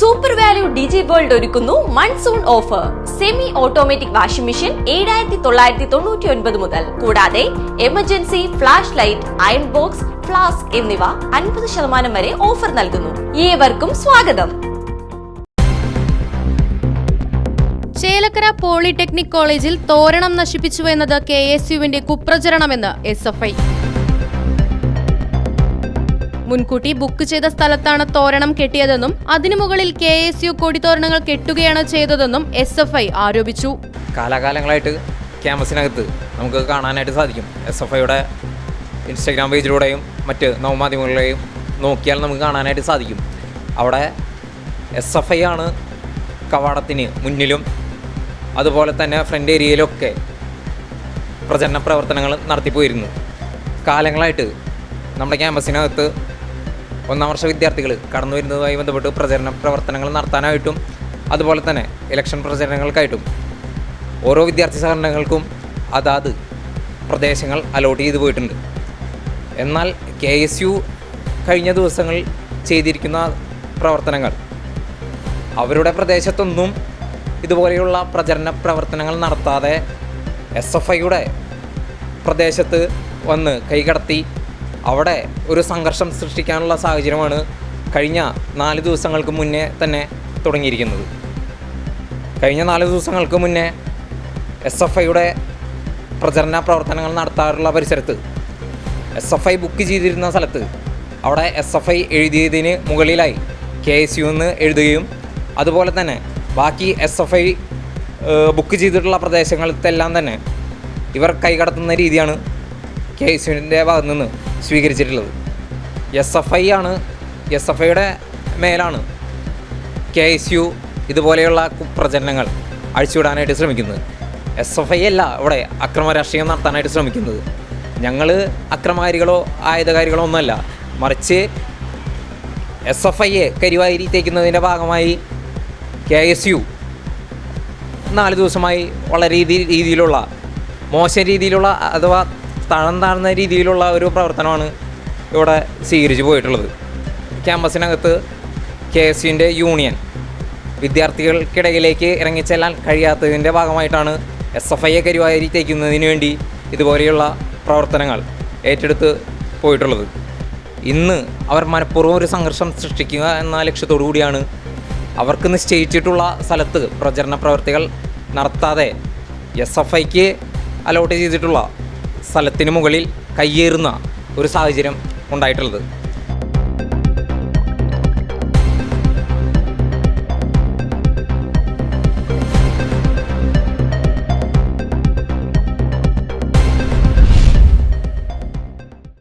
Super value digi world ഒരുക്കുന്നു monsoon offer semi automatic washing machine ഏഴായിരത്തി തൊള്ളായിരത്തി തൊണ്ണൂറ്റി ഒൻപത് മുതൽ. കൂടാതെ emergency flash light iron box flask എന്നിവ അൻപത് ശതമാനം വരെ ഓഫർ നൽകുന്നു. ഏവർക്കും സ്വാഗതം. ചേലക്കര പോളിടെക്നിക് കോളേജിൽ തോരണം നശിപ്പിച്ചു എന്നത് കെ എസ് യുവിന്റെ കുപ്രചരണമെന്ന് എസ് എഫ് ഐ മുൻകൂട്ടി ബുക്ക് ചെയ്ത സ്ഥലത്താണ് തോരണം കെട്ടിയതെന്നും അതിനു മുകളിൽ കെ എസ് യു കൊടിത്തോരണങ്ങൾ കെട്ടുകയാണ് ചെയ്തതെന്നും എസ് എഫ് ഐ ആരോപിച്ചു. കാലാകാലങ്ങളായിട്ട് ക്യാമ്പസിനകത്ത് നമുക്ക് കാണാനായിട്ട് സാധിക്കും. എസ് എഫ് ഐയുടെ ഇൻസ്റ്റാഗ്രാം പേജിലൂടെയും മറ്റ് നവമാധ്യമങ്ങളിലെയും നോക്കിയാൽ നമുക്ക് കാണാനായിട്ട് സാധിക്കും. അവിടെ എസ് എഫ് ഐ ആണ് കവാടത്തിന് മുന്നിലും അതുപോലെ തന്നെ ഫ്രണ്ട് ഏരിയയിലൊക്കെ പ്രചരണ പ്രവർത്തനങ്ങൾ നടത്തിപ്പോയിരുന്നു. കാലങ്ങളായിട്ട് നമ്മുടെ ക്യാമ്പസിനകത്ത് ഒന്നാം വർഷ വിദ്യാർത്ഥികൾ കടന്നു വരുന്നതുമായി ബന്ധപ്പെട്ട് പ്രചരണ പ്രവർത്തനങ്ങൾ നടത്താനായിട്ടും അതുപോലെ തന്നെ ഇലക്ഷൻ പ്രചരണങ്ങൾക്കായിട്ടും ഓരോ വിദ്യാർത്ഥി സംഘടനകൾക്കും അതാത് പ്രദേശങ്ങൾ അലോട്ട് ചെയ്തു പോയിട്ടുണ്ട്. എന്നാൽ കെ എസ് യു കഴിഞ്ഞ ദിവസങ്ങളിൽ ചെയ്തിരിക്കുന്ന പ്രവർത്തനങ്ങൾ അവരുടെ പ്രദേശത്തൊന്നും ഇതുപോലെയുള്ള പ്രചരണ പ്രവർത്തനങ്ങൾ നടത്താതെ എസ് എഫ് ഐയുടെ പ്രദേശത്ത് വന്ന് കൈകടത്തി അവിടെ ഒരു സംഘർഷം സൃഷ്ടിക്കാനുള്ള സാഹചര്യമാണ് കഴിഞ്ഞ നാല് ദിവസങ്ങൾക്ക് മുന്നേ തന്നെ തുടങ്ങിയിരിക്കുന്നത്. കഴിഞ്ഞ നാല് ദിവസങ്ങൾക്ക് മുന്നേ എസ് എഫ് ഐയുടെ പ്രചരണ പ്രവർത്തനങ്ങൾ നടത്താറുള്ള പരിസരത്ത് എസ് എഫ് ഐ ബുക്ക് ചെയ്തിരുന്ന സ്ഥലത്ത് അവിടെ എസ് എഫ് ഐ എഴുതിയതിന് മുകളിലായി കെ എസ് യു എന്ന് എഴുതുകയും അതുപോലെ തന്നെ ബാക്കി എസ് എഫ് ഐ ബുക്ക് ചെയ്തിട്ടുള്ള പ്രദേശങ്ങളിലെല്ലാം തന്നെ ഇവർ കൈകടത്തുന്ന രീതിയാണ് കെ എസ് യുവിന്റെ ഭാഗത്തു നിന്ന് സ്വീകരിച്ചിട്ടുള്ളത്. എസ് എഫ് ഐ ആണ്. എസ് എഫ് ഐയുടെ മേലാണ് കെ എസ് യു ഇതുപോലെയുള്ള കുപ്രചരണങ്ങൾ അഴിച്ചുവിടാനായിട്ട് ശ്രമിക്കുന്നത്. എസ് എഫ് ഐ അല്ല ഇവിടെ അക്രമ രാഷ്ട്രീയം നടത്താനായിട്ട് ശ്രമിക്കുന്നത്. ഞങ്ങൾ അക്രമകാരികളോ ആയുധകാരികളോ ഒന്നുമല്ല. മറിച്ച് എസ് എഫ് ഐയെ കരിവാരി തേക്കുന്നതിന്റെ ഭാഗമായി കെ എസ് യു നാല് ദിവസമായി വളരെ രീതി രീതിയിലുള്ള മോശം രീതിയിലുള്ള അഥവാ തളം താഴ്ന്ന രീതിയിലുള്ള ഒരു പ്രവർത്തനമാണ് ഇവിടെ സ്വീകരിച്ചു പോയിട്ടുള്ളത്. ക്യാമ്പസിനകത്ത് കെ എസ് യുവിന്റെ യൂണിയൻ വിദ്യാർത്ഥികൾക്കിടയിലേക്ക് ഇറങ്ങിച്ചെല്ലാൻ കഴിയാത്തതിന്റെ ഭാഗമായിട്ടാണ് എസ് എഫ് ഐയെ കരിവാരി തേക്കുന്നതിന് വേണ്ടി ഇതുപോലെയുള്ള പ്രവർത്തനങ്ങൾ ഏറ്റെടുത്ത് പോയിട്ടുള്ളത്. ഇന്ന് അവർ മനഃപൂർവം ഒരു സംഘർഷം സൃഷ്ടിക്കുക എന്ന ലക്ഷ്യത്തോടു കൂടിയാണ് അവർക്ക് നിശ്ചയിച്ചിട്ടുള്ള സ്ഥലത്ത് പ്രചരണ പ്രവർത്തികൾ നടത്താതെ എസ് എഫ് ഐക്ക് അലോട്ട് ചെയ്തിട്ടുള്ള സ്ഥലത്തിന് മുകളിൽ കയ്യേറുന്ന ഒരു സാഹചര്യം ഉണ്ടായിട്ടുള്ളത്.